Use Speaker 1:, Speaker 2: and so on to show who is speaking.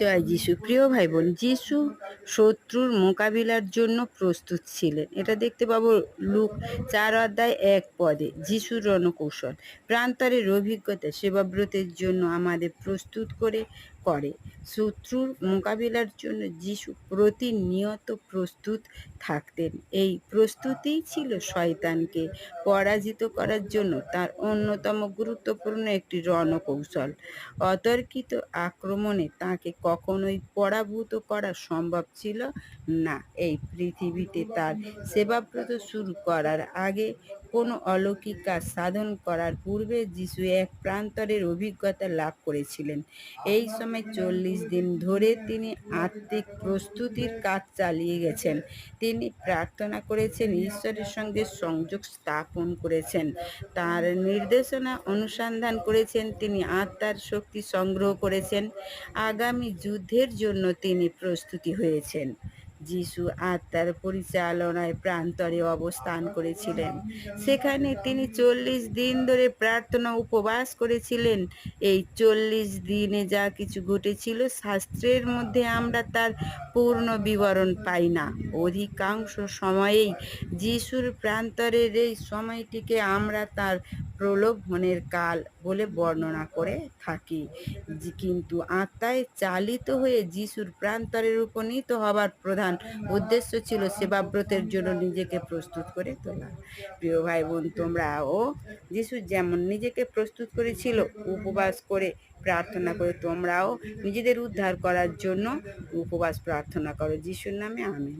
Speaker 1: জয় যিশু। প্রিয় ভাই বোন যিশু শত্রুর মোকাবিলার জন্য প্রস্তুত ছিলেন। এটা দেখতে পাবো লুক চার অধ্যায় এক পদে। যিশুর রণকৌশল, প্রান্তরের অভিজ্ঞতা, সেবাব্রতের জন্য আমাদের প্রস্তুত করে করে। শত্রুর মোকাবিলার জন্য যিশু প্রতিনিয়ত প্রস্তুত থাকতেন। এই প্রস্তুতিই ছিল শয়তানকে পরাজিত করার জন্য তার অন্যতম গুরুত্বপূর্ণ একটি রণকৌশল। অতর্কিত আক্রমণে তাকে কখনোই পরাভূত করা সম্ভব ছিল না। এই পৃথিবীতে তার সেবাব্রত শুরু করার আগে কোনো অলৌকিক কাজ সাধন করার পূর্বে যিশু এক প্রান্তরের অভিজ্ঞতা লাভ করেছিলেন। এই সময় চল্লিশ দিন ধরে তিনি আত্মিক প্রস্তুতির কাজ চালিয়ে গেছেন। তিনি প্রার্থনা করেছেন, ঈশ্বরের সঙ্গে সংযোগ স্থাপন করেছেন। তার নির্দেশনা অনুসন্ধান করেছেন, তিনি আত্মার শক্তি সংগ্রহ করেছেন। আগামী যুদ্ধের জন্য তিনি প্রস্তুতি হয়েছেন। যিশু আত্মার পরিচালনায় প্রান্তরে অবস্থান করেছিলেন। সেখানে তিনি চল্লিশ দিন ধরে প্রার্থনা উপবাস করেছিলেন। এই চল্লিশ দিনে যা কিছু ঘটেছিল, শাস্ত্রের মধ্যে আমরা তার পূর্ণ বিবরণ পাই না। অধিকাংশ সময়েই যিশুর প্রান্তরের এই সময়টিকে আমরা তার প্রলোভনের কাল বলে বর্ণনা করে থাকি। কিন্তু আত্মায় চালিত হয়ে যিশুর প্রান্তরের উপনীত হবার প্রধান উদ্দেশ্য ছিল সেবাব্রতের জন্য নিজেকে প্রস্তুত করে তোলা। প্রিয় ভাই বোন তোমরাও যিশু যেমন নিজেকে প্রস্তুত করেছিল, উপবাস করে প্রার্থনা করে, তোমরাও নিজেদের উদ্ধার করার জন্য উপবাস প্রার্থনা করো। যিশুর নামে, আমিন।